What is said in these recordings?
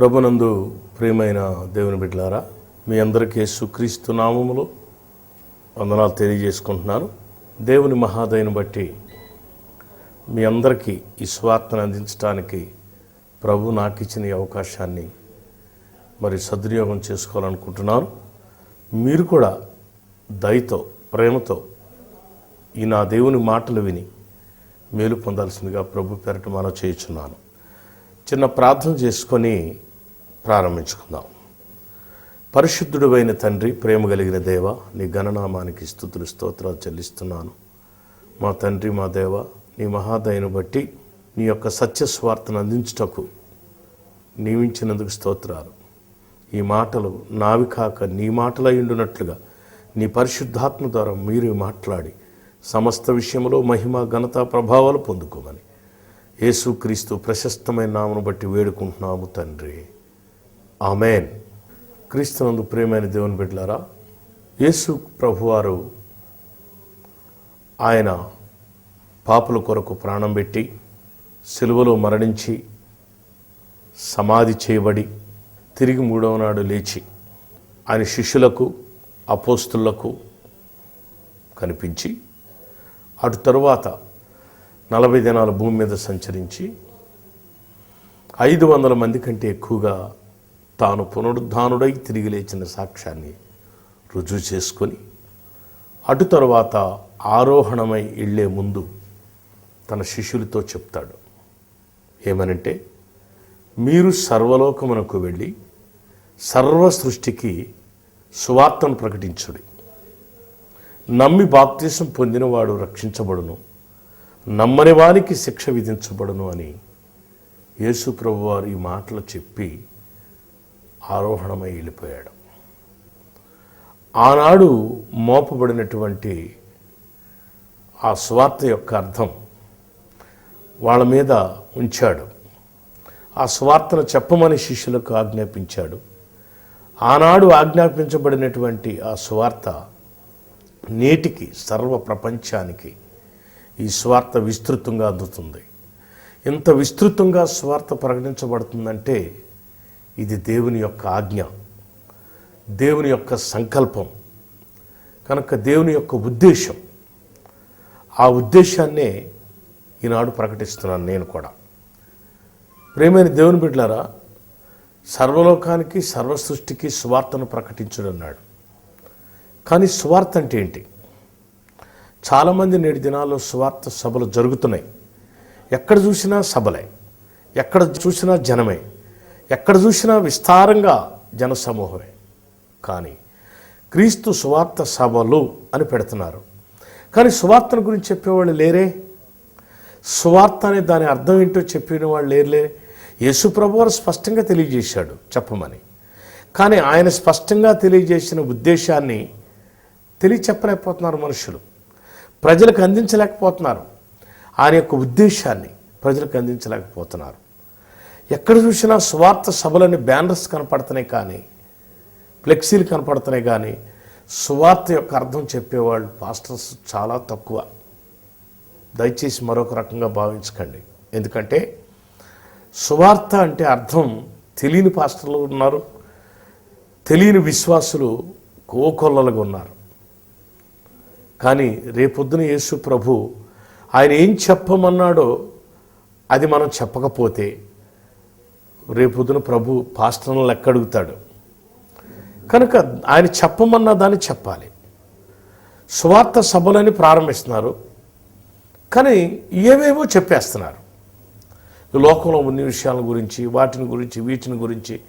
ప్రభునందు ప్రియమైన దేవుని బిడ్డలారా మీ అందరికీ సుక్రీస్తు నామములో వందనాలు తెలియజేసుకుంటున్నాను. దేవుని మహాదయను బట్టి మీ అందరికీ ఈ స్వార్థను అందించడానికి ప్రభు నాకు ఇచ్చిన ఈ అవకాశాన్ని మరి సద్వినియోగం చేసుకోవాలనుకుంటున్నాను. మీరు కూడా దయతో ప్రేమతో ఈ నా దేవుని మాటలు విని మేలు పొందాల్సిందిగా ప్రభు పేరట మనం చేయుచున్నాను. చిన్న ప్రార్థన చేసుకొని ప్రారంభించుకుందాం. పరిశుద్ధుడైన తండ్రి ప్రేమ కలిగిన దేవ నీ గణనామానికి స్థుతులు స్తోత్రాలు చెల్లిస్తున్నాను. మా తండ్రి మా దేవ నీ మహాదయను బట్టి నీ యొక్క సత్య స్వార్థను అందించుటకు నియమించినందుకు స్తోత్రాలు. ఈ మాటలు నావి కాక నీ మాటలయ్యుండునట్లుగా నీ పరిశుద్ధాత్మ ద్వారా మీరు మాట్లాడి సమస్త విషయంలో మహిమ ఘనత ప్రభావాలు పొందుకోమని. యేసుక్రీస్తు ప్రశస్తమైన నామను బట్టి వేడుకుంటున్నాము తండ్రి. ఆమెన్. క్రీస్తునందు ప్రేమైన దేవుని బిడ్డలారా యేసు ప్రభువారు ఆయన పాపుల కొరకు ప్రాణం పెట్టి సిలువలో మరణించి సమాధి చేయబడి తిరిగి మూడవ నాడు లేచి ఆయన శిష్యులకు అపోస్తులకు కనిపించి అటు తరువాత నలభై దినాల భూమి మీద సంచరించి ఐదు వందల మంది కంటే ఎక్కువగా తాను పునరుద్ధానుడై తిరిగి లేచిన సాక్ష్యాన్ని రుజువు చేసుకొని అటు తరువాత ఆరోహణమై వెళ్ళే ముందు తన శిష్యులతో చెప్తాడు. ఏమనంటే మీరు సర్వలోకమునకు వెళ్ళి సర్వ సృష్టికి సువార్తను ప్రకటించుడి. నమ్మి బాప్తీసం పొందినవాడు రక్షించబడును. నమ్మని వారికి శిక్ష విధించబడును అని యేసు ప్రభువారు ఈ మాటలు చెప్పి ఆరోహణమై వెళ్ళిపోయాడు. ఆనాడు మోపబడినటువంటి ఆ స్వార్థ యొక్క అర్థం వాళ్ళ మీద ఉంచాడు. ఆ స్వార్థను చెప్పమని శిష్యులకు ఆజ్ఞాపించాడు. ఆనాడు ఆజ్ఞాపించబడినటువంటి ఆ స్వార్థ నేటికి సర్వ ప్రపంచానికి ఈ స్వార్థ విస్తృతంగా అందుతుంది. ఇంత విస్తృతంగా స్వార్థ ప్రకటించబడుతుందంటే ఇది దేవుని యొక్క ఆజ్ఞ దేవుని యొక్క సంకల్పం. కనుక దేవుని యొక్క ఉద్దేశం ఆ ఉద్దేశాన్నే ఈనాడు ప్రకటిస్తున్నాను నేను కూడా. ప్రేమైన దేవుని బిడ్డలారా సర్వలోకానికి సర్వ సృష్టికి స్వార్థను ప్రకటించుడన్నాడు. కానీ స్వార్థ అంటే ఏంటి? చాలామంది నేటి దినాల్లో స్వార్థ సభలు జరుగుతున్నాయి. ఎక్కడ చూసినా సభలే ఎక్కడ చూసినా జనమే. ఎక్కడ చూసినా విస్తారంగా జనసమూహమే. కానీ క్రీస్తు సువార్త సభలు అని పెడుతున్నారు. కానీ సువార్తను గురించి చెప్పేవాళ్ళు లేరే? సువార్త అనే దాని అర్థం ఏంటో చెప్పిన వాళ్ళు లేరులే? యేసుప్రభు వారు స్పష్టంగా తెలియజేశాడు చెప్పమని. కానీ ఆయన స్పష్టంగా తెలియజేసిన ఉద్దేశాన్ని తెలియచెప్పలేకపోతున్నారు మనుషులు. ప్రజలకు అందించలేకపోతున్నారు. ఆయన యొక్క ఉద్దేశాన్ని ప్రజలకు అందించలేకపోతున్నారు. ఎక్కడ చూసినా స్వార్థ సభలని బ్యానర్స్ కనపడుతున్నాయి కానీ ఫ్లెక్సీలు కనపడుతున్నాయి కానీ సువార్త యొక్క అర్థం చెప్పేవాళ్ళు పాస్టర్స్ చాలా తక్కువ. దయచేసి మరొక రకంగా భావించకండి. ఎందుకంటే సువార్త అంటే అర్థం తెలియని పాస్టర్లు ఉన్నారు తెలియని విశ్వాసులు కోకొల్లలుగా ఉన్నారు. కానీ రేపొద్దున యేసు ప్రభు ఆయన ఏం చెప్పమన్నాడో అది మనం చెప్పకపోతే రేపొద్దున ప్రభు పాస్టర్లను అడుగుతాడు. కనుక ఆయన చెప్పమన్న దాన్ని చెప్పాలి. స్వార్థ సభలని ప్రారంభిస్తున్నారు. కానీ ఏవేవో చెప్పేస్తున్నారు. లోకంలో ఉన్న విషయాల గురించి వాటిని గురించి వీటిని గురించి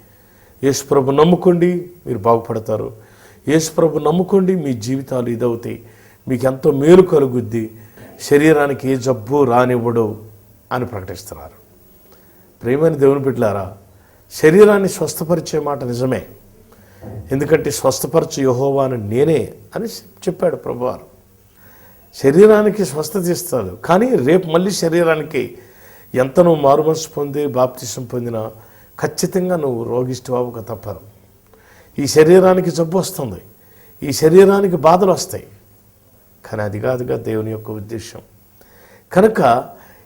యేసుప్రభు నమ్ముకోండి మీరు బాగుపడతారు. యేసుప్రభు నమ్ముకోండి మీ జీవితాలు ఇదవుతాయి. మీకు ఎంతో మేలు కలుగుద్ది. శరీరానికి ఏ జబ్బు రానివ్వడు అని ప్రకటిస్తున్నారు. ప్రేమైన దేవుని బిడ్డలారా శరీరాన్ని స్వస్థపరిచే మాట నిజమే. ఎందుకంటే స్వస్థపరచు యహోవాను నేనే అని చెప్పాడు ప్రభువారు. శరీరానికి స్వస్థత ఇస్తాడు. కానీ రేపు మళ్ళీ శరీరానికి ఎంత నువ్వు మారుమనసు పొంది బాప్తిసం పొందినా ఖచ్చితంగా నువ్వు రోగిష్టివాబుక తప్పదు ఈ శరీరానికి జబ్బు వస్తుంది. ఈ శరీరానికి బాధలు వస్తాయి. కానీ అది కాదుగా దేవుని యొక్క ఉద్దేశం. కనుక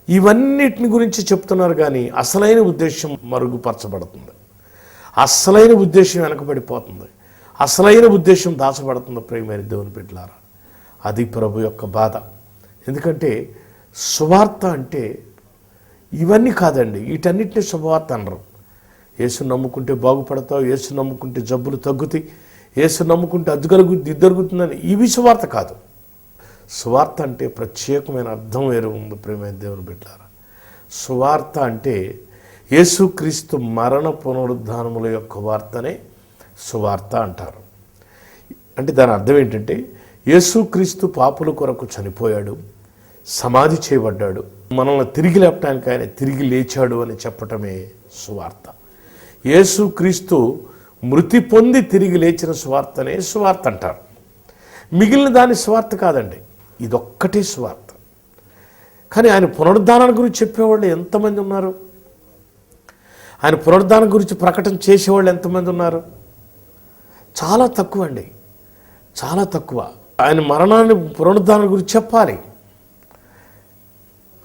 ఇవన్నిటిని గురించి చెప్తున్నారు కానీ అసలైన ఉద్దేశం మరుగుపరచబడుతుంది. అసలైన ఉద్దేశం వెనకబడిపోతుంది. అసలైన ఉద్దేశం దాచబడుతుంది ప్రేమైన దేవుని బిడ్డలారా. అది ప్రభు యొక్క బాధ. ఎందుకంటే సువార్త అంటే ఇవన్నీ కాదండి వీటన్నిటిని శుభవార్త అనరు. యేసు నమ్ముకుంటే బాగుపడతావు యేసు నమ్ముకుంటే జబ్బులు తగ్గుతాయి యేసు నమ్ముకుంటే అద్దుగలుగుద్ది ఇద్దరుగుతుందని ఇవి సువార్త కాదు. సువార్త అంటే ప్రత్యేకమైన అర్థం వేరు ఉంది ప్రేమ దేవుని బిడ్డారా. సువార్త అంటే యేసుక్రీస్తు మరణ పునరుద్ధానముల యొక్క వార్తనే సువార్త అంటారు. అంటే దాని అర్థం ఏంటంటే యేసుక్రీస్తు పాపుల కొరకు చనిపోయాడు సమాధి చేయబడ్డాడు మనల్ని తిరిగి లేపటానికి ఆయన తిరిగి లేచాడు అని చెప్పటమే సువార్త. యేసుక్రీస్తు మృతి పొంది తిరిగి లేచిన సువార్తనే సువార్త అంటారు. మిగిలిన దాని స్వార్థ కాదండి. ఇదొక్కటే స్వార్థ. కానీ ఆయన పునరుద్ధానాల గురించి చెప్పేవాళ్ళు ఎంతమంది ఉన్నారు? ఆయన పునరుద్ధానం గురించి ప్రకటన చేసేవాళ్ళు ఎంతమంది ఉన్నారు? చాలా తక్కువ అండి. చాలా తక్కువ. ఆయన మరణాన్ని పునరుద్ధానం గురించి చెప్పాలి.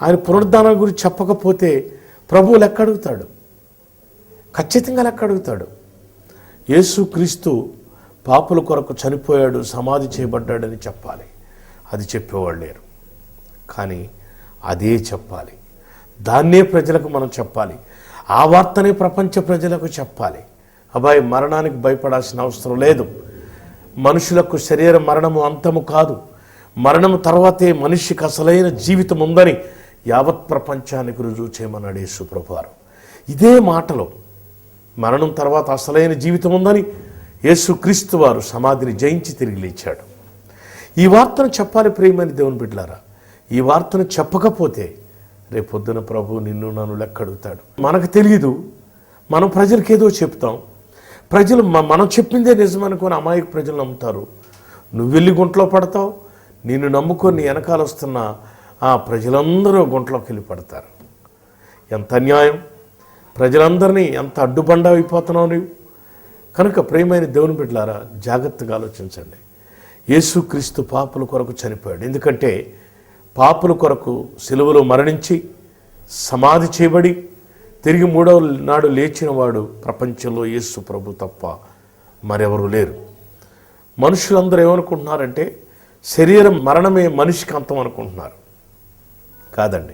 ఆయన పునరుద్ధానం గురించి చెప్పకపోతే ప్రభువు లెక్క అడుగుతాడు. ఖచ్చితంగా లెక్క అడుగుతాడు. యేసుక్రీస్తు పాపుల కొరకు చనిపోయాడు సమాధి చేయబడ్డాడని చెప్పాలి. అది చెప్పేవాళ్ళు లేరు. కానీ అదే చెప్పాలి. దాన్నే ప్రజలకు మనం చెప్పాలి. ఆ వార్తనే ప్రపంచ ప్రజలకు చెప్పాలి. అబ్బాయి మరణానికి భయపడాల్సిన అవసరం లేదు. మనుషులకు శరీర మరణము అంతము కాదు. మరణము తర్వాతే మనిషికి అసలైన జీవితం ఉందని యావత్ ప్రపంచానికి రుజువు చేయమన్నాడు యేసుప్రభువారు ఇదే మాటలో మరణం తర్వాత అసలైన జీవితం ఉందని యేసుక్రీస్తు వారు సమాధిని జయించి తిరిగి లేచాడు. ఈ వార్తను చెప్పాలి ప్రియమైన దేవుని బిడ్డలారా. ఈ వార్తను చెప్పకపోతే రేపొద్దున ప్రభు నిన్ను నన్ను లెక్క అడుగుతాడు మనకు తెలియదు మనం ప్రజలకు ఏదో చెప్తాం. ప్రజలు మనం చెప్పిందే నిజం అనుకుని అమాయక ప్రజలు నమ్ముతారు. నువ్వు వెళ్ళి గుంట్లో పడతావు. నిన్ను నమ్ముకొని వెనకాల వస్తున్న ఆ ప్రజలందరూ గుంట్లోకి వెళ్ళి పడతారు. ఎంత అన్యాయం. ప్రజలందరినీ ఎంత అడ్డుబండ అయిపోతున్నావు నీవు. కనుక ప్రేమైన దేవుని బిడ్డలారా జాగ్రత్తగా ఆలోచించండి. యేసుక్రీస్తు పాపుల కొరకు చనిపోయాడు. ఎందుకంటే పాపుల కొరకు సిలువలో మరణించి సమాధి చేయబడి తిరిగి మూడవ నాడు లేచినవాడు ప్రపంచంలో యేసు ప్రభు తప్ప మరెవరు లేరు. మనుషులందరూ ఏమనుకుంటున్నారంటే శరీరం మరణమే మనిషికి అంతం అనుకుంటున్నారు. కాదండి.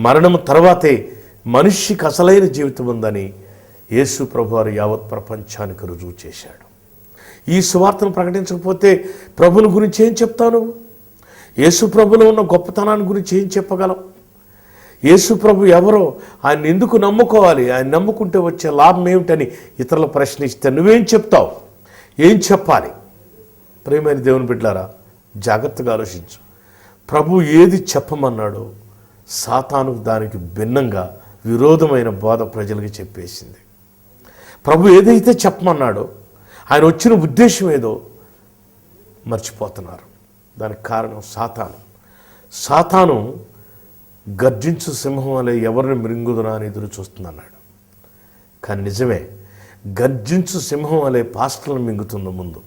మరణం తర్వాతే మనిషికి అసలైన జీవితం ఉందని యేసు ప్రభువారు యావత్ ప్రపంచానికి రుజువు చేశాడు. ఈ సువార్తను ప్రకటించకపోతే ప్రభుల గురించి ఏం చెప్తావు యేసు ప్రభులో ఉన్న గొప్పతనాన్ని గురించి ఏం చెప్పగలం యేసు ప్రభు ఎవరో? ఆయన ఎందుకు నమ్ముకోవాలి? ఆయన నమ్ముకుంటే వచ్చే లాభం ఏమిటని ఇతరులు ప్రశ్నిస్తే నువ్వేం చెప్తావు? ఏం చెప్పాలి? ప్రేమైన దేవుని బిడ్డారా జాగ్రత్తగా ఆలోచించు. ప్రభు ఏది చెప్పమన్నాడో సాతాను దానికి భిన్నంగా విరోధమైన బోధ ప్రజలకు చెప్పేసింది. ప్రభు ఏదైతే చెప్పమన్నాడో ఆయన వచ్చిన ఉద్దేశం ఏదో మర్చిపోతున్నారు. దానికి కారణం సాతాను. సాతాను గర్జించు సింహం అనే ఎవరిని మృంగుదునా అని ఎదురు చూస్తుందన్నాడు. కానీ నిజమే గర్జించు సింహం వలె పాస్టర్లను మింగుతుంది ముందు.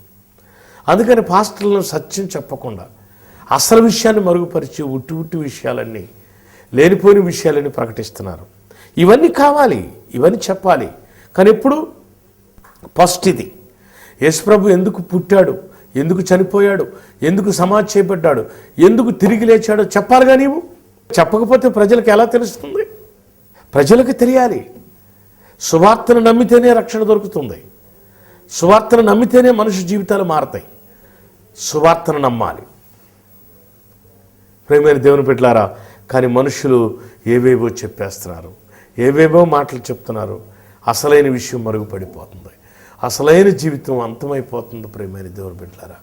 అందుకని పాస్టర్లను సత్యం చెప్పకుండా అసలు విషయాన్ని మరుగుపరిచి ఉట్టి ఉట్టి విషయాలన్నీ లేనిపోయిన విషయాలన్నీ ప్రకటిస్తున్నారు. ఇవన్నీ కావాలి ఇవన్నీ చెప్పాలి. కానీ ఇప్పుడు ఫస్ట్ ఇది. యేసుప్రభు ఎందుకు పుట్టాడు? ఎందుకు చనిపోయాడు? ఎందుకు సమాధి చేపట్టాడు ఎందుకు తిరిగి లేచాడో చెప్పాలిగా నీవు? చెప్పకపోతే ప్రజలకు ఎలా తెలుస్తుంది? ప్రజలకు తెలియాలి. సువార్తను నమ్మితేనే రక్షణ దొరుకుతుంది. సువార్తను నమ్మితేనే మనుషు జీవితాలు మారతాయి. సువార్తను నమ్మాలి. ప్రేమైన దేవుని పెట్టారా కానీ మనుషులు ఏవేవో చెప్పేస్తున్నారు ఏవేవో మాటలు చెప్తున్నారు అసలైన విషయం మరుగుపడిపోతుంది. అసలైన జీవితం అంతమైపోతుంది ప్రేమైన దేవుని బిడ్డలారా.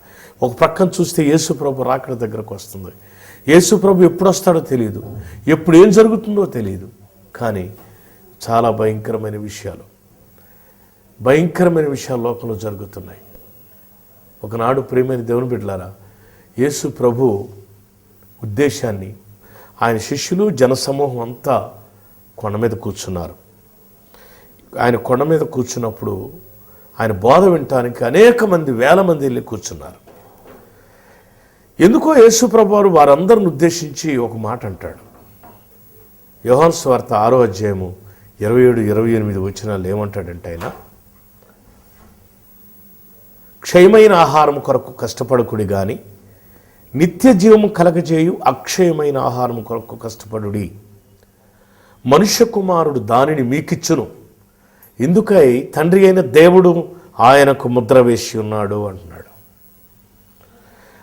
ఒక ప్రక్కన చూస్తే యేసుప్రభు రాకడ దగ్గరకు వస్తుంది. యేసుప్రభు ఎప్పుడు వస్తాడో తెలియదు ఎప్పుడు ఏం జరుగుతుందో తెలియదు కానీ చాలా భయంకరమైన విషయాలు. భయంకరమైన విషయాలు లోకంలో జరుగుతున్నాయి. ఒకనాడు ప్రేమైన దేవుని బిడ్డలారా యేసు ప్రభు ఉద్దేశాన్ని ఆయన శిష్యులు జనసమూహం అంతా కొండ మీద కూర్చున్నారు. ఆయన కొండ మీద కూర్చున్నప్పుడు ఆయన బోధ వినటానికి అనేక మంది వేల మంది వెళ్ళి కూర్చున్నారు. ఎందుకో యేసు వారు వారందరిని ఉద్దేశించి ఒక మాట అంటాడు. యోహాన్ స్వార్త ఆరో అధ్యాయము ఇరవై ఏడు ఇరవై ఎనిమిది వచ్చినాలు ఏమంటాడంటే ఆయన క్షయమైన ఆహారం కొరకు కష్టపడకుడి కానీ నిత్య జీవము కలగజేయు అక్షయమైన ఆహారం కొరకు కష్టపడుడి. మనుష్య కుమారుడు దానిని మీకిచ్చును. ఎందుకై తండ్రి అయిన దేవుడు ఆయనకు ముద్ర వేసి ఉన్నాడు అంటున్నాడు.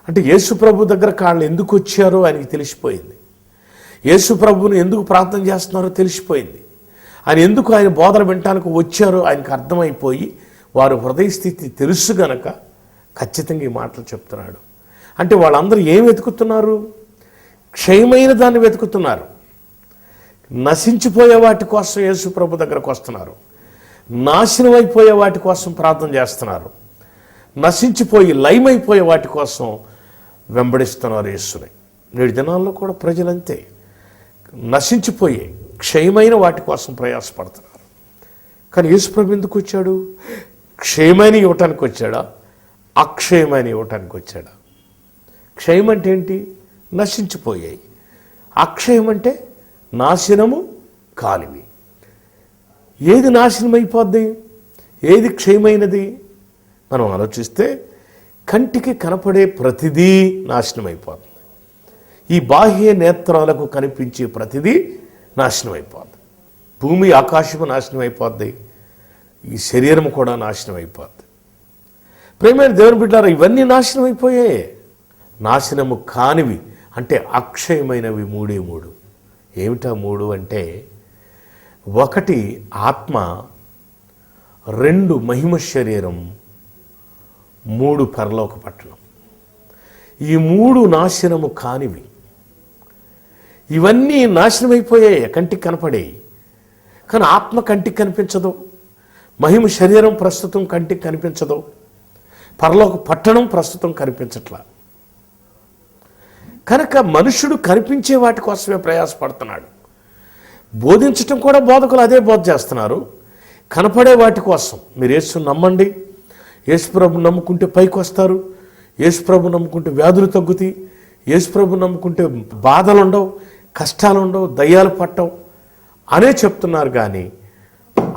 అంటే యేసు ప్రభు దగ్గర కాళ్ళు ఎందుకు వచ్చారో ఆయనకి తెలిసిపోయింది. యేసు ఎందుకు ప్రార్థన చేస్తున్నారో తెలిసిపోయింది. ఆయన ఎందుకు ఆయన బోధన వినటానికి వచ్చారో ఆయనకు అర్థమైపోయి వారు హృదయ స్థితి తెలుసు గనక ఖచ్చితంగా ఈ మాటలు చెప్తున్నాడు. అంటే వాళ్ళందరూ ఏం వెతుకుతున్నారు? క్షయమైన దాన్ని వెతుకుతున్నారు. నశించిపోయే వాటి కోసం యేసు ప్రభు దగ్గరకు వస్తున్నారు. నాశనం అయిపోయే వాటి కోసం ప్రార్థన చేస్తున్నారు. నశించిపోయి లయమైపోయే వాటి కోసం వెంబడిస్తున్నారు యేసుని. నేటి దినాల్లో కూడా ప్రజలంతే నశించిపోయే క్షయమైన వాటి కోసం ప్రయాసపడుతున్నారు. కానీ యేసుప్రభు ఎందుకు వచ్చాడు? క్షయమైన ఇవ్వటానికి వచ్చాడా? అక్షయమైన ఇవ్వటానికి వచ్చాడా? క్షయం అంటే ఏంటి? నశించిపోయాయి. అక్షయం అంటే నాశనము కానివి. ఏది నాశనం అయిపోద్ది ఏది క్షయమైనది? మనం ఆలోచిస్తే కంటికి కనపడే ప్రతిదీ నాశనం అయిపోతుంది ఈ బాహ్య నేత్రాలకు కనిపించే ప్రతిదీ నాశనం భూమి ఆకాశము నాశనం ఈ శరీరం కూడా నాశనం అయిపోద్ది ప్రేమైన దేవుని బిడ్డారా ఇవన్నీ నాశనం అయిపోయాయి నాశనము కానివి అంటే అక్షయమైనవి మూడే మూడు. ఏమిటా మూడు అంటే ఒకటి ఆత్మ రెండు మహిమ శరీరం మూడు పరలోక పట్టణం. ఈ మూడు నాశనము కానివి. ఇవన్నీ నాశనమైపోయాయి కంటికి కనపడేవి కానీ ఆత్మ కంటికి కనిపించదు. మహిమ శరీరం ప్రస్తుతం కంటికి కనిపించదు. పరలోక పట్టణం ప్రస్తుతం కనిపించట్లా. కనుక మనుషుడు కనిపించే వాటి కోసమే ప్రయాసపడుతున్నాడు. బోధించటం కూడా బోధకులు అదే బోధ చేస్తున్నారు. కనపడే వాటి కోసం మీరు యేసు నమ్మండి. యేసుప్రభు నమ్ముకుంటే పైకి వస్తారు. యేసుప్రభు నమ్ముకుంటే వ్యాధులు తగ్గుతాయి. యేసుప్రభు నమ్ముకుంటే బాధలు ఉండవు కష్టాలు ఉండవు దయ్యాలు పట్టవు అనే చెప్తున్నారు కానీ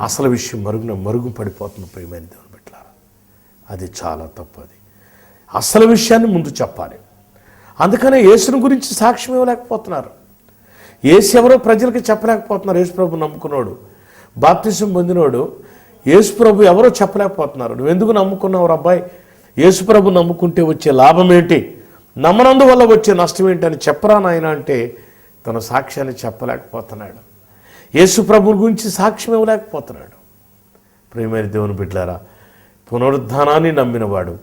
అసలు విషయం మరుగున మరుగు పడిపోతుంది ప్రియమైన దేవుని బిడ్డలారా. అది చాలా తప్పు అది. అసలు విషయాన్ని ముందు చెప్పాలి. అందుకనే యేసుని గురించి సాక్ష్యం ఇవ్వలేకపోతున్నారు. యేసు ఎవరో ప్రజలకు చెప్పలేకపోతున్నారు. యేసు ప్రభు నమ్ముకున్నాడు. బాప్తిసం పొందినోడు. యేసు ప్రభు ఎవరో చెప్పలేకపోతున్నారు. నువ్వు ఎందుకు నమ్ముకున్నావు అబ్బాయి? యేసు ప్రభు నమ్ముకుంటే వచ్చే లాభం ఏంటి నమ్మనందు వల్ల వచ్చే నష్టం ఏంటి అని చెప్పరా నాయన అంటే తన సాక్ష్యాన్ని చెప్పలేకపోతున్నాడు. యేసు ప్రభు గురించి సాక్ష్యం ఇవ్వలేకపోతున్నాడు. ప్రియమైన దేవుని బిడ్డారా పునరుద్ధానాన్ని నమ్మినవాడు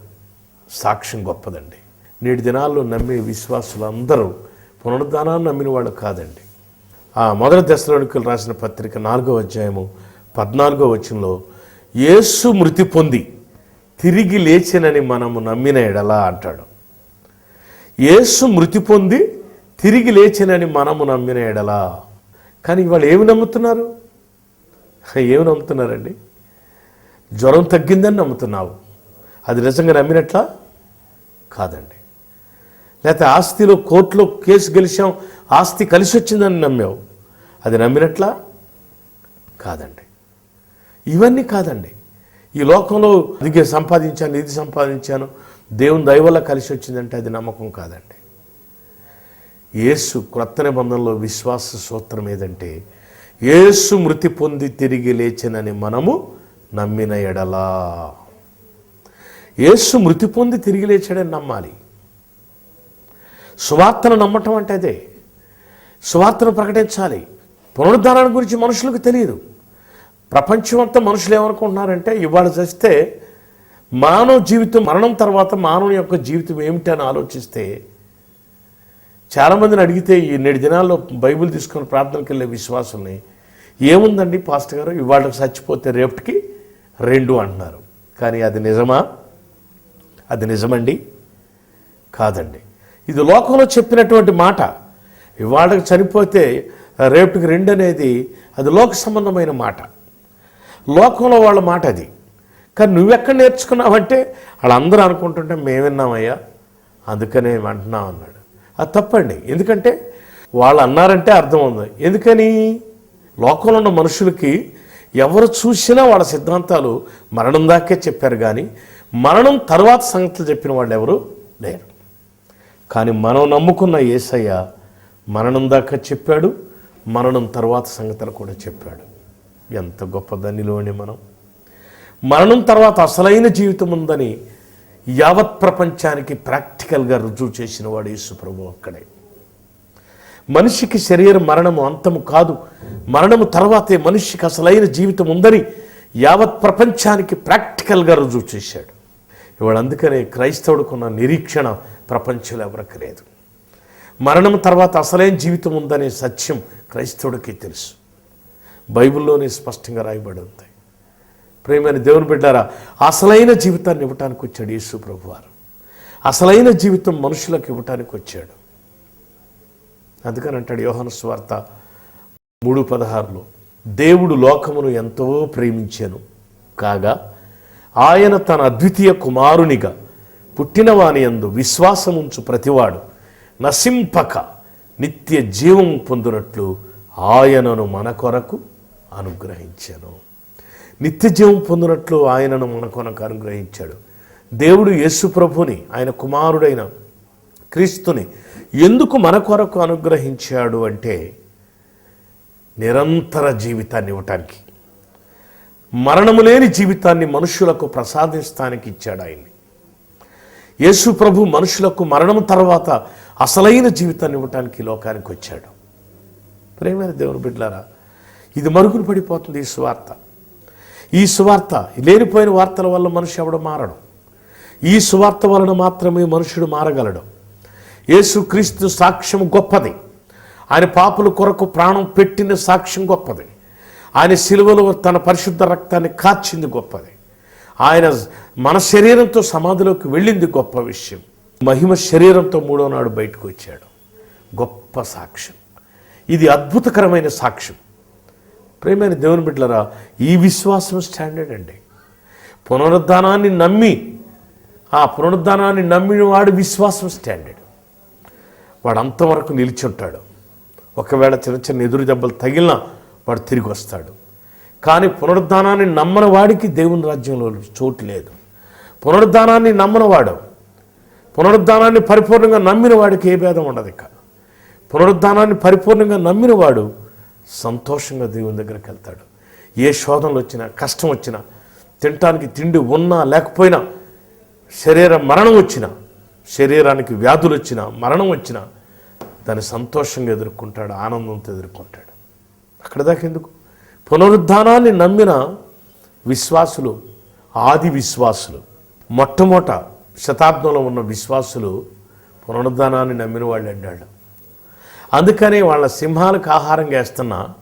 సాక్ష్యం గొప్పదండి. నేటి దినాల్లో నమ్మే విశ్వాసులు అందరూ పునరుద్ధానాన్ని నమ్మిన వాళ్ళు కాదండి. ఆ మొదటి దశలోనికలు రాసిన పత్రిక నాలుగో అధ్యాయము పద్నాలుగో వచనంలో యేసు మృతి పొంది తిరిగి లేచినని మనము నమ్మిన ఎడలా అంటాడు. యేసు మృతి పొంది తిరిగి లేచినని మనము నమ్మిన ఎడలా కానీ ఇవాళ ఏమి నమ్ముతున్నారు? ఏమి నమ్ముతున్నారండి? జ్వరం తగ్గిందని నమ్ముతున్నావు. అది నిజంగా నమ్మినట్లా? కాదండి. లేకపోతే ఆస్తిలో కోర్టులో కేసు గెలిచాం ఆస్తి కలిసి వచ్చిందని నమ్మావు. అది నమ్మినట్లా? కాదండి. ఇవన్నీ కాదండి. ఈ లోకంలో అదిగే సంపాదించాను ఇది సంపాదించాను దేవుని దయవల్ల కలిసి వచ్చిందంటే అది నమ్మకం కాదండి. యేసు క్రొత్త నిబంధనలో విశ్వాస సూత్రం ఏదంటే యేసు మృతి పొంది తిరిగి లేచినని మనము నమ్మిన ఎడలా. యేసు మృతి పొంది తిరిగి లేచాడని నమ్మాలి. సువార్తను నమ్మటం అంటే అదే. సువార్తను ప్రకటించాలి. పునరుద్ధారణ గురించి మనుషులకు తెలియదు. ప్రపంచం అంతా మనుషులు ఏమనుకుంటున్నారంటే ఇవాళ చేస్తే మానవ జీవితం మరణం తర్వాత మానవుని యొక్క జీవితం ఏమిటి అని ఆలోచిస్తే చాలామందిని అడిగితే ఈ నేటి దినాల్లో బైబిల్ తీసుకొని ప్రార్థనకి వెళ్ళే విశ్వాసుల్ని ఏముందండి పాస్టర్ గారు? ఇవాళ చచ్చిపోతే రేపటికి రెండు అంటున్నారు. కానీ అది నిజమా? అది నిజమండి? కాదండి. ఇది లోకంలో చెప్పినటువంటి మాట. ఇవాళకి చనిపోతే రేపుకి రెండు అనేది అది లోక సంబంధమైన మాట. లోకంలో వాళ్ళ మాట అది. కానీ నువ్వెక్కడ నేర్చుకున్నావంటే వాళ్ళందరూ అనుకుంటుంటే మేము విన్నామయ్యా అందుకనే అంటున్నాం అన్నాడు. అది తప్పండి. ఎందుకంటే వాళ్ళు అన్నారంటే అర్థం ఉంది. ఎందుకని? లోకంలో ఉన్న మనుషులకి ఎవరు చూసినా వాళ్ళ సిద్ధాంతాలు మరణం దాకే చెప్పారు కానీ మరణం తర్వాత సంగతులు చెప్పిన వాళ్ళు ఎవరు? లేరు. కానీ మనం నమ్ముకున్న యేసయ్య మరణం దాకా చెప్పాడు మరణం తర్వాత సంగతులు కూడా చెప్పాడు. ఎంత గొప్పదనిలోనే మనం. మరణం తర్వాత అసలైన జీవితం ఉందని యావత్ ప్రపంచానికి ప్రాక్టికల్గా రుజువు చేసిన వాడు యేసుప్రభు అక్కడే మనిషికి శరీర మరణము అంతము కాదు మరణము తర్వాతే మనిషికి అసలైన జీవితం ఉందని యావత్ ప్రపంచానికి ప్రాక్టికల్గా రుజువు చేశాడు. ఇవాడు అందుకనే క్రైస్తవుడుకున్న నిరీక్షణ ప్రపంచంలో ఎవరికి లేదు. మరణం తర్వాత అసలైన జీవితం ఉందనే సత్యం క్రైస్తవుడికి తెలుసు. బైబిల్లోనే స్పష్టంగా రాయబడి ఉంది. ప్రేమైన దేవుని బిడ్డారా అసలైన జీవితాన్ని ఇవ్వటానికి వచ్చాడు యేసు ప్రభువారు. అసలైన జీవితం మనుషులకు ఇవ్వటానికి వచ్చాడు. అందుకని అంటాడు యోహాను స్వార్త మూడు పదహారులో దేవుడు లోకమును ఎంతో ప్రేమించాను. కాగా ఆయన తన అద్వితీయ కుమారునిగా పుట్టినవాని యందు విశ్వాసముంచు ప్రతివాడు నశింపక నిత్య జీవం పొందినట్లు ఆయనను మన కొరకు అనుగ్రహించాను. నిత్య జీవం పొందినట్లు ఆయనను మన కొరకు అనుగ్రహించాడు. దేవుడు యేసు ప్రభుని ఆయన కుమారుడైన క్రీస్తుని ఎందుకు మన కొరకు అనుగ్రహించాడు అంటే నిరంతర జీవితాన్ని ఇవ్వటానికి మరణము లేని జీవితాన్ని మనుషులకు ప్రసాదిస్తానికి ఇచ్చాడు ఆయన్ని యేసు ప్రభు మనుషులకు మరణం తర్వాత అసలైన జీవితాన్ని ఇవ్వటానికి లోకానికి వచ్చాడు. ప్రేమైన దేవుని బిడ్డలారా ఇది మరుగున పడిపోతుంది ఈ సువార్త. ఈ సువార్త లేనిపోయిన వార్తల వల్ల మనిషి ఎవడు మారడు? ఈ సువార్త వలన మాత్రమే మనుషుడు మారగలడు. యేసుక్రీస్తు సాక్ష్యం గొప్పది. ఆయన పాపుల కొరకు ప్రాణం పెట్టిన సాక్ష్యం గొప్పది. ఆయన సిలువలో తన పరిశుద్ధ రక్తాన్ని కాచింది గొప్పది. ఆయన మన శరీరంతో సమాధిలోకి వెళ్ళింది గొప్ప విషయం. మహిమ శరీరంతో మూడో నాడు బయటకు వచ్చాడు. గొప్ప సాక్ష్యం. ఇది అద్భుతకరమైన సాక్ష్యం. ప్రేమైన దేవుని బిడ్డలరా ఈ విశ్వాసం స్టాండర్డ్ అండి. పునరుద్ధానాన్ని నమ్మి ఆ పునరుద్ధానాన్ని నమ్మిన వాడు విశ్వాసం స్టాండర్డ్ వాడు అంతవరకు నిలిచి ఉంటాడు ఒకవేళ చిన్న చిన్న ఎదురు దెబ్బలు తగిలినా వాడు తిరిగి వస్తాడు. కానీ పునరుద్ధానాన్ని నమ్మని వాడికి దేవుని రాజ్యంలో చోటు లేదు. పునరుద్ధానాన్ని నమ్మనవాడు పునరుద్ధానాన్ని పరిపూర్ణంగా నమ్మిన వాడికి ఏ భేదం ఉండదు ఇక. పునరుద్ధానాన్ని పరిపూర్ణంగా నమ్మిన వాడు సంతోషంగా దేవుని దగ్గరికి వెళ్తాడు. ఏ శోధనలు వచ్చినా కష్టం వచ్చినా తినటానికి తిండి ఉన్నా లేకపోయినా శరీర మరణం వచ్చినా శరీరానికి వ్యాధులు వచ్చినా మరణం వచ్చినా దాన్ని సంతోషంగా ఎదుర్కొంటాడు ఆనందంతో ఎదుర్కొంటాడు. అక్కడ దాకా ఎందుకు? పునరుద్ధానాన్ని నమ్మిన విశ్వాసులు ఆది విశ్వాసులు మొట్టమొదట శతాబ్దంలో ఉన్న విశ్వాసులు పునరుద్ధానాన్ని నమ్మిన వాళ్ళు అన్నాడు అందుకని వాళ్ళ సింహాలకు ఆహారం వేస్తున్నా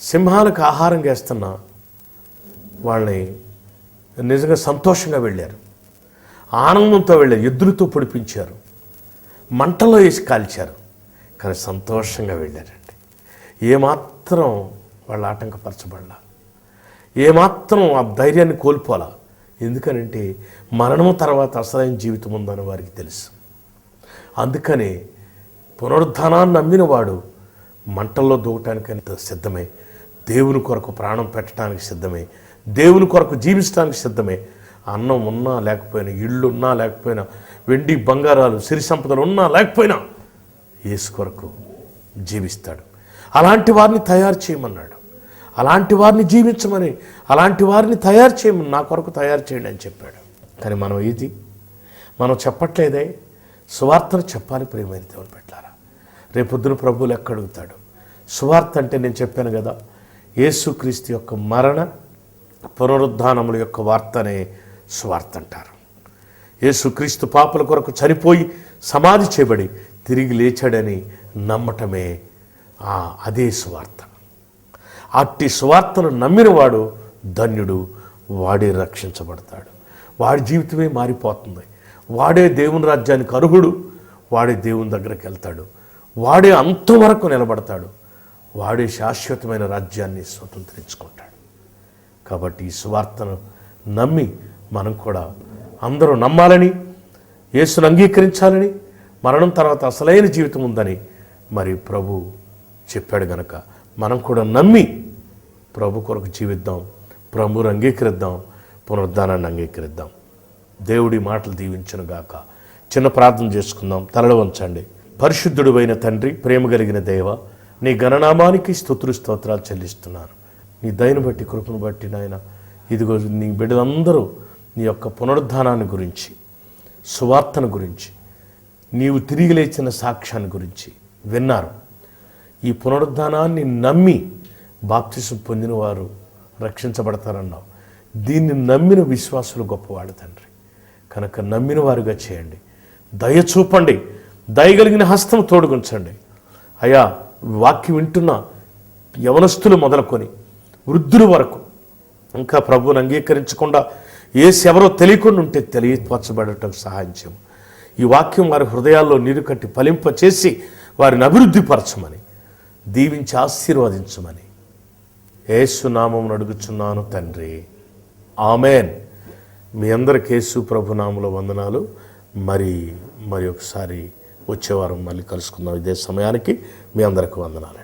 సింహాలకు ఆహారం వేస్తున్నా వాళ్ళని నిజంగా సంతోషంగా వెళ్ళారు. ఆనందంతో వెళ్ళారు ఎద్దులతో పొడిపించారు. మంటలో వేసి కాల్చారు. కానీ సంతోషంగా వెళ్ళారండి. ఏమాత్రం వాళ్ళు ఆటంకపరచబడలా ఏమాత్రం ఆ ధైర్యాన్ని కోల్పోలా. ఎందుకనంటే మరణం తర్వాత అసలైన జీవితం ఉందని వారికి తెలుసు. అందుకని పునరుద్ధానాన్ని నమ్మిన వాడు మంటల్లో దూకటానికి సిద్ధమే. దేవుని కొరకు ప్రాణం పెట్టడానికి సిద్ధమే. దేవుని కొరకు జీవించడానికి సిద్ధమే. అన్నం ఉన్నా లేకపోయినా ఇళ్ళు ఉన్నా లేకపోయినా వెండి బంగారాలు సిరి సంపదలు ఉన్నా లేకపోయినా యేసు కొరకు జీవిస్తాడు. అలాంటి వారిని తయారు చేయమన్నాడు. అలాంటి వారిని జీవించమని అలాంటి వారిని తయారు చేయమని నా కొరకు తయారు చేయండి అని చెప్పాడు. కానీ మనం ఇది మనం చెప్పట్లేదే? సువార్తను చెప్పాలి ప్రేమైన దేవుని పెట్టారా రేపొద్దున ప్రభువులు ఎక్కడుగుతాడు సువార్త అంటే నేను చెప్పాను కదా యేసుక్రీస్తు యొక్క మరణ పునరుద్ధానముల యొక్క వార్తనే సువార్త అంటారు. యేసుక్రీస్తు పాపల కొరకు చనిపోయి సమాధి చేయబడి తిరిగి లేచాడని నమ్మటమే ఆ అదే సువార్త. అట్టి సువార్తను నమ్మినవాడు ధన్యుడు వాడే రక్షించబడతాడు. వాడి జీవితమే మారిపోతుంది. వాడే దేవుని రాజ్యానికి అర్హుడు వాడే దేవుని దగ్గరికి వెళ్తాడు. వాడే అంతవరకు నిలబడతాడు. వాడే శాశ్వతమైన రాజ్యాన్ని స్వతంత్రించుకుంటాడు. కాబట్టి ఈ సువార్తను నమ్మి మనం కూడా అందరూ నమ్మాలని యేసును అంగీకరించాలని మరణం తర్వాత అసలైన జీవితం ఉందని మరి ప్రభు చెప్పాడు గనక మనం కూడా నమ్మి ప్రభు కొరకు జీవిద్దాం. ప్రభుని అంగీకరిద్దాం. పునరుద్ధానాన్ని అంగీకరిద్దాం. దేవుడి మాటలు దీవించను గాక. చిన్న ప్రార్థన చేసుకుందాం. తలలు వంచండి. పరిశుద్ధుడు అయిన తండ్రి ప్రేమ కలిగిన దేవ నీ గణనామానికి స్తుతులు స్తోత్రాలు చెల్లిస్తున్నాను. నీ దయను బట్టి కృపను బట్టి నాయన ఇదిగో నీ బిడ్డలందరూ నీ యొక్క పునరుద్ధానాన్ని గురించి సువార్తను గురించి నీవు తిరిగి లేచిన సాక్ష్యాన్ని గురించి విన్నారు. ఈ పునరుద్ధానాన్ని నమ్మి బాప్తిసం పొందినవారు రక్షించబడతారన్నావు. దీన్ని నమ్మిన విశ్వాసులు గొప్పవాడు తండ్రి. కనుక నమ్మిన వారుగా చేయండి. దయ చూపండి. దయగలిగిన హస్తం తోడుగుంచండి. అయా వాక్యం వింటున్న యవనస్తులు మొదలుకొని వృద్ధుల వరకు ఇంకా ప్రభువుని అంగీకరించకుండా ఏసి ఎవరో తెలియకుండా ఉంటే తెలియపరచబడటం సహాయం చేయము. ఈ వాక్యం వారి హృదయాల్లో నీరు కట్టి ఫలింపచేసి వారిని అభివృద్ధిపరచమని దీవించి ఆశీర్వదించమని ఏసునామం అడుగుచున్నాను తండ్రి. ఆమెన్. మీ అందరికి యేసు ప్రభునామములో వందనాలు. మరి మరి ఒకసారి వచ్చేవారం మళ్ళీ కలుసుకుందాం. ఇదే సమయానికి మీ అందరికి వందనాలు